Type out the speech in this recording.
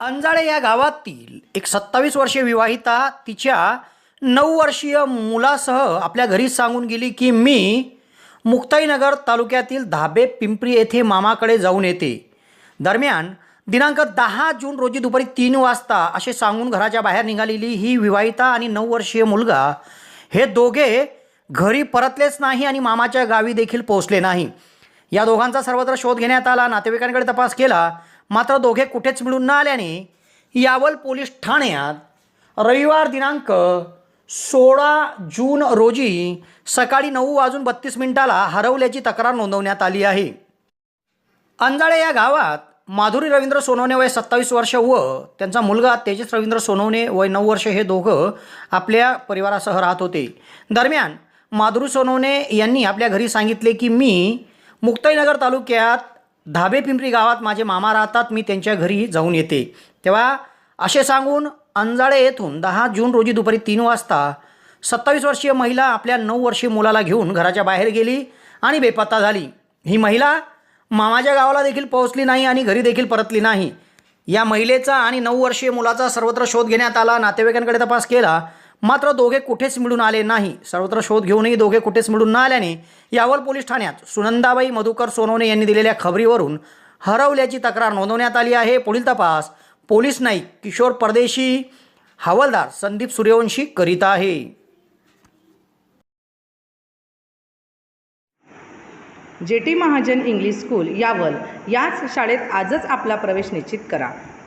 अंजाळे या गावातील एक सत्तावीस वर्षीय विवाहिता तिच्या नऊ वर्षीय मुलासह आपल्या घरी सांगून गेली की मी मुक्ताईनगर तालुक्यातील धाबे पिंपरी येथे मामाकडे जाऊन येते. दरम्यान दिनांक दहा जून रोजी दुपारी तीन वाजता असे सांगून घराच्या बाहेर निघालेली ही विवाहिता आणि नऊ वर्षीय मुलगा हे दोघे घरी परतलेच नाही आणि मामाच्या गावी देखील पोहोचले नाही. या दोघांचा सर्वत्र शोध घेण्यात आला. नातेवाईकांकडे तपास केला मात्र दोघे कुठेच मिळून न आल्याने यावल पोलीस ठाण्यात रविवार दिनांक सोळा जून रोजी सकाळी नऊ वाजून बत्तीस मिनिटाला हरवल्याची तक्रार नोंदवण्यात आली आहे. अंजाळे या गावात माधुरी रवींद्र सोनवणे वय सत्तावीस वर्ष व त्यांचा मुलगा तेजस रवींद्र सोनवणे वय नऊ वर्ष हे दोघं आपल्या परिवारासह राहत होते. दरम्यान माधुरी सोनवणे यांनी आपल्या घरी सांगितले की मी मुक्ताईनगर तालुक्यात धाबे पिंपरी गावात माझे मामा राहतात मी त्यांच्या घरी जाऊन येते. तेव्हा असे सांगून अंजाळे येथून दहा जून रोजी दुपारी तीन वाजता सत्तावीस वर्षीय महिला आपल्या नऊ वर्षीय मुलाला घेऊन घराच्या बाहेर गेली आणि बेपत्ता झाली. ही महिला मामाच्या गावाला देखील पोहोचली नाही आणि घरी देखील परतली नाही. या महिलेचा आणि नऊ वर्षीय मुलाचा सर्वत्र शोध घेण्यात आला नातेवाईकांकडे तपास केला मात्र दोघे कुठेच मिळून आले नाही. सर्वत्र शोध घेऊनही दोघे कुठेच मिळून न आल्याने यावल पोलीस ठाण्यात सुनंदाबाई मधुकर सोनवणे यांनी दिलेल्या खबरीवरून हरवल्याची तक्रार नोंदवण्यात आली आहे. पुढील तपास पोलीस नाईक किशोर परदेशी हवालदार संदीप सूर्यवंशी करीत आहे. JT Mahajan English school Yawal याच शाळेत आजच आपला प्रवेश निश्चित करा.